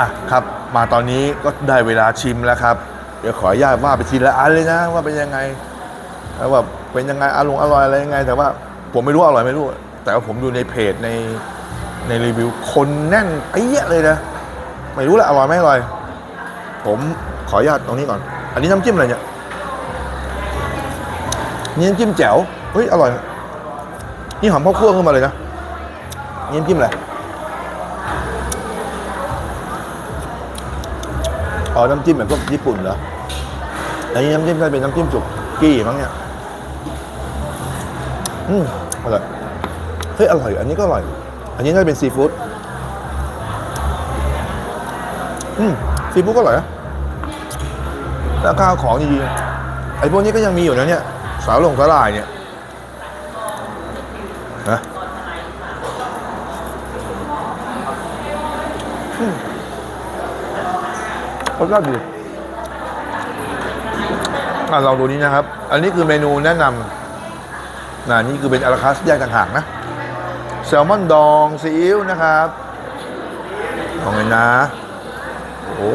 อะครับ มาตอนนี้ก็ได้เวลาชิมแล้วครับ เดี๋ยวขออนุญาตว่าไปทีละอันเลยนะ ว่าเป็นยังไงแล้วว่าเป็นยังไงอร่อยอร่อยอะไรยังไง แต่ว่าผมไม่รู้อร่อยไม่รู้ แต่ว่าผมดูในเพจในในรีวิวคนแน่นเปี้ยเลยนะไม่รู้แหละอร่อยไม่อร่อย ผมขออนุญาตตรงนี้ก่อน อันนี้น้ำจิ้มอะไรเนี่ยนี่น้ำจิ้มแจ๋วเฮ้ยอร่อย นี่หอมข้าวคั่วขึ้นมาเลยนะนี่น้ำจิ้มอะไร อ๋อ น้ำจิ้มแบบพวกญี่ปุ่นเหรอ อันนี้น้ำจิ้มน่าจะเป็นน้ำจิ้มสุกกี้มั้งเนี่ย อืมอร่อย เฮ้ย อร่อย อันนี้ก็อร่อย อันนี้น่าจะเป็นซีฟู้ด อืมซีฟู้ดก็อร่อยนะแล้วข้าวของดีๆไอ้พวกนี้ก็ยังมีอยู่นะเนี่ย สาหลงสาหร่ายเนี่ย นะอืม รสชาติดีอะลองดูนี้นะครับ อันนี้คือเมนูแนะนำนะนี่คือเป็นอาราคาสแยกต่างหากนะ แซลมอนดองซีอิ๊วนะครับลองเลยนะ โอ้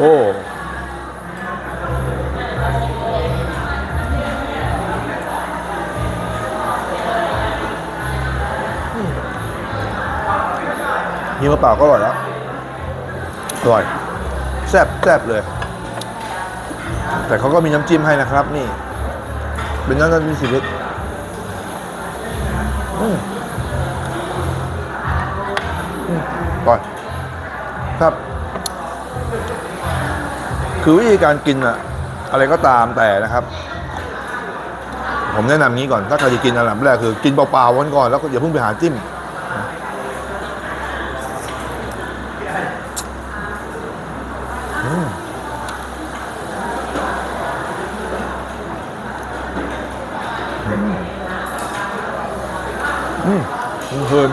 นี่มะเปล่าก็อร่อยแล้วอร่อย แซ่บแซ่บเลย แต่เขาก็มีน้ำจิ้มให้นะครับ นี่ เป็นน้ำจิ้มซีฟู้ดอืมอืมอร่อยครับ คือวิธีการกินอะอะไรก็ตามแต่นะครับ ผมแนะนำงี้ก่อน ถ้าใครจะกินอันดับแรกคือ กินเปล่าๆวันก่อนแล้วก็อย่าเพิ่งไปหาจิ้ม อืมเพลิน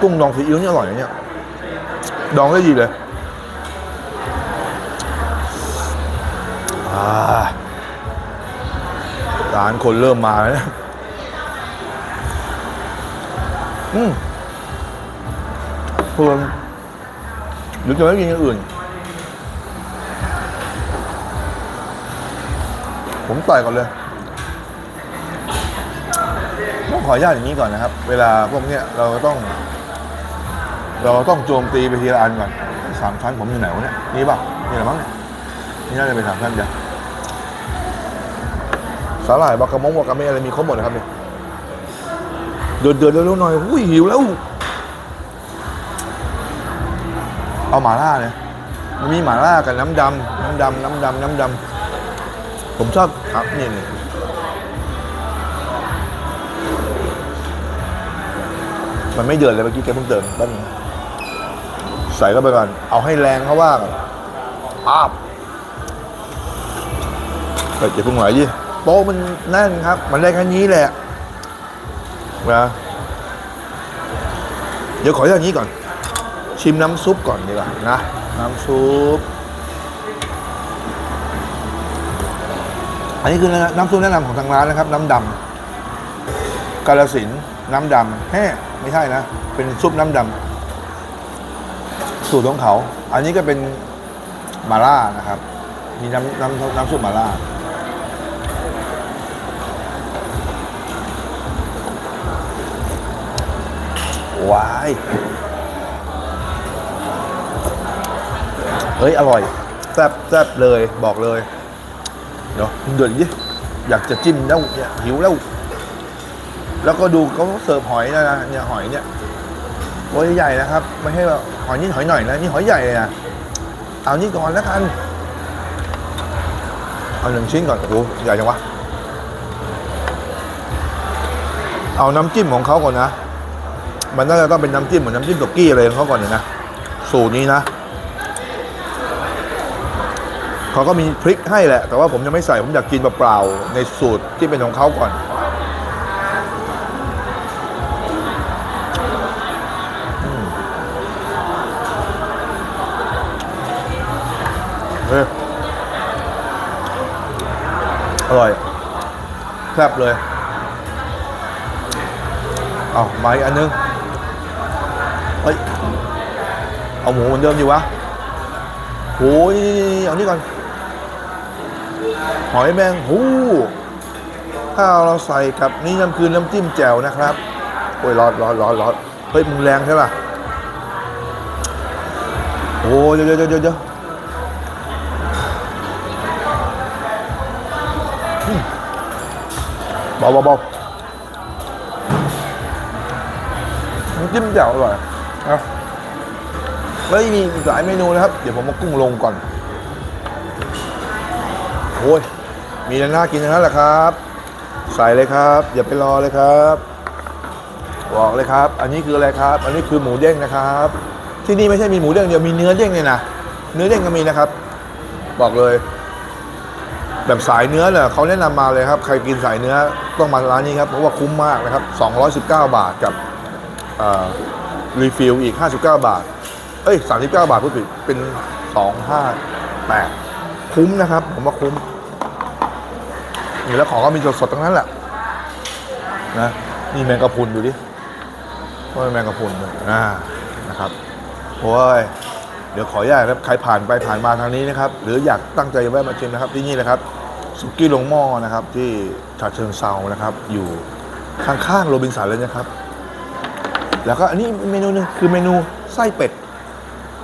กุ้งดองซีอิ๊วนี่อร่อยนะเนี่ย ดองได้ดีเลยอาร้านคนเริ่มมาแล้วนะอืมเพลินหรือจะไม่กินอย่างอื่น ผมต่อยก่อนเลย ขออนุญาตอย่างนี้ก่อนนะครับ เวลาพวกเนี้ยเราต้อง เราต้องโจมตีไปทีละอันก่อนสามชั้นผมอยู่ไหนวะเนี่ยนี่ป่ะนี่แหละมั้งเนี่ยนี่น่าจะเป็นสามชั้นเดียวสาหร่ายบากระมงบากระเมอะไรมีครบหมดนะครับเนี่ยเดือดเดือดเร็วๆหน่อยอุ้ยหิวแล้ว เอาหม่าล่าเนี่ยมันมีหม่าล่ากับน้ำดำน้ำดำน้ำดำน้ำดำผมชอบครับนี่นี่ มันไม่เดือดเลยเมื่อกี้แกเพิ่งเติมแป๊บนึงใส่เข้าไปก่อน เอาให้แรงเขาว่าก่อนอาบเฮ้ยอย่าเพิ่งไหวดิโต๊ะมันแน่นครับ มันได้แค่นี้แหละนะเดี๋ยวขออย่างนี้ก่อน ชิมน้ำซุปก่อนดีกว่านะ น้ำซุป อันนี้คือน้ำซุปแนะนำของทางร้านนะครับ น้ำดำกาลสินธุ์น้ำดำแฮ่ ไม่ใช่นะ เป็นซุปน้ำดำสูตรของเขา อันนี้ก็เป็นมาล่านะครับ มีน้ำน้ำน้ำซุปมาล่าว้ายเฮ้ย อร่อย แซ่บแซ่บเลยบอกเลย เดี๋ยวเดือดดิอยากจะจิ้มแล้วหิวแล้ว แล้วก็ดูเขาเสิร์ฟหอยนะนะเนี่ยหอยเนี่ยตัวใหญ่ๆนะครับ ไม่ให้แบบหอยนิดหอยหน่อยนะนี่หอยใหญ่เลยนะเอานี่ก่อนแล้วกันเอาหนึ่งชิ้นก่อนโอ้โหใหญ่จังวะเอาน้ำจิ้มของเขาก่อนนะ มันน่าจะต้องเป็นน้ำจิ้มเหมือนน้ำจิ้มตกกี้อะไรของเขาก่อนเลยนะ สูตรนี้นะ เขาก็มีพริกให้แหละ แต่ว่าผมยังไม่ใส่ ผมอยากกินเปล่าๆในสูตรที่เป็นของเขาก่อน เฮ้ยอร่อยแซ่บเลยเอามาอีกอันนึงเฮ้ยเอาหมูเหมือนเดิมดีวะโอ้ยเอานี่ก่อนหอยแมงหูข้าวเราใส่กับนี่น้ำคือน้ำจิ้มแจ่วนะครับโอ้ยร้อนร้อนร้อนร้อนเฮ้ยมึงแรงใช่ป่ะโอ้ยเดี๋ยวเดี๋ยวเดี๋ยว เบาเบาเบาน้ำจิ้มแจ่วอร่อยนะแล้วมีอีกหลายเมนูนะครับ เดี๋ยวผมมากุ้งลงก่อนโอ้ยมีแต่น่ากินทั้งนั้นแหละครับ ใส่เลยครับ อย่าไปรอเลยครับบอกเลยครับ อันนี้คืออะไรครับ อันนี้คือหมูเด้งนะครับ ที่นี่ไม่ใช่มีหมูเด้งเดียวมีเนื้อเด้งเลยนะเนื้อเด้งก็มีนะครับ บอกเลย แบบสายเนื้อเนี่ยเขาแนะนำมาเลยครับ ใครกินสายเนื้อต้องมาร้านนี้ครับ เพราะว่าคุ้มมากนะครับ 219 บาทกับรีฟิลอีก 59 บาท เอ้ย 39 บาทพูดผิดเป็น 258 คุ้มนะครับ ผมว่าคุ้มนี่แล้วของก็มีสดๆทั้งนั้นแหละนะนี่แมงกะพรุนดูดิว่าแมงกะพรุนเลยอ่านะครับโอ้ยเดี๋ยวขออนุญาตครับใครผ่านไปผ่านมาทางนี้นะครับ หรืออยากตั้งใจแวะมาชิมนะครับที่นี่นะครับ สุกี้ลงหม้อนะครับ ที่ฉะเชิงเซานะครับ อยู่ข้างๆโรบินสันเลยนะครับ แล้วก็อันนี้เมนูหนึงคือเมนูไส้เป็ด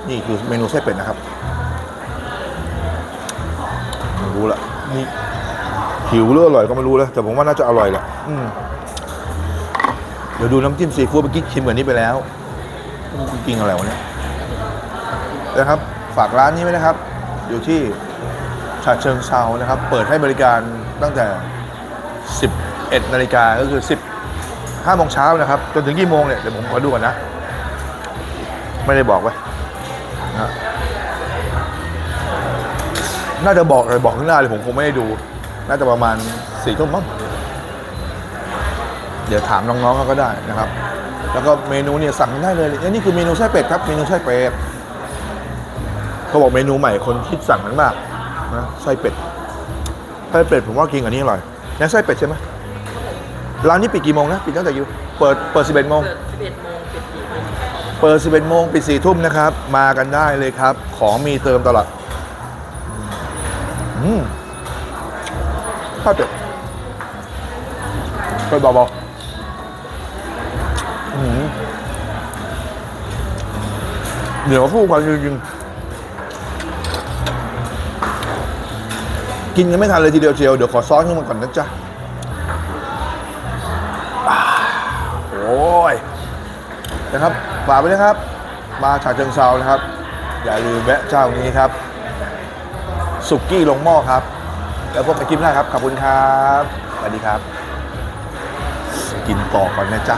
นี่คือเมนูไส้เป็ดนะครับไม่รู้ละนี่หิวหรืออร่อยก็ไม่รู้แล้วแต่ผมว่าน่าจะอร่อยแหละอืมเดี๋ยวดูน้ำจิ้มซีฟู้ดเมื่อกี้ชิมเหมือนนี้ไปแล้วกินอะไรวะเนี่ยนะครับ ฝากร้านนี้ไว้นะครับ อยู่ที่ ฉะเชิงเซานะครับ เปิดให้บริการตั้งแต่ 11 นาฬิกาก็คือ 10 5โมงเช้านะครับ จนถึงกี่โมงเนี่ย เดี๋ยวผมขอดูก่อนนะ ไม่ได้บอกไว้นะน่าจะบอกเลยบอกข้างหน้าเลยผมคงไม่ได้ดู น่าจะประมาณสี่ทุ่มมั้งเดี๋ยวถามน้องๆเขาก็ได้นะครับ แล้วก็เมนูเนี่ยสั่งได้เลยนนี่คือเมนูไส้เป็ดครับ เมนูไส้เป็ดเขาบอกเมนูใหม่คนคิดสั่งนั้นมาก นะไส้เป็ดไส้เป็ดผมว่ากินอันนี้อร่อยนี่ไส้เป็ดใช่ไหมร้านนี้ปิดกี่โมงนะปิดตั้งแต่อยู่เปิดเปิดสิบเอ็ดโมงเปิด11โมงปิดโมงปิด11โมงปิด4ทุ่มนะครับ มากันได้เลยครับ ของมีเติมตลอดอืมข้าวเป็ดค่อยเบาๆอืมเดี๋ยวพูดกันจริงๆ กินกันไม่ทันเลยทีเดียวเชียวเดี๋ยวขอซ้อนขึ้นมาก่อนนะจ๊ะโอ้ยนะครับฝากไปนะครับ มาฉะเชิงเซานะครับ อย่าลืมแวะเจ้านี้ครับ สุกี้ลงหม้อครับ แล้วพบกันคลิปหน้าครับ ขอบคุณครับสวัสดีครับ กินต่อก่อนนะจ๊ะ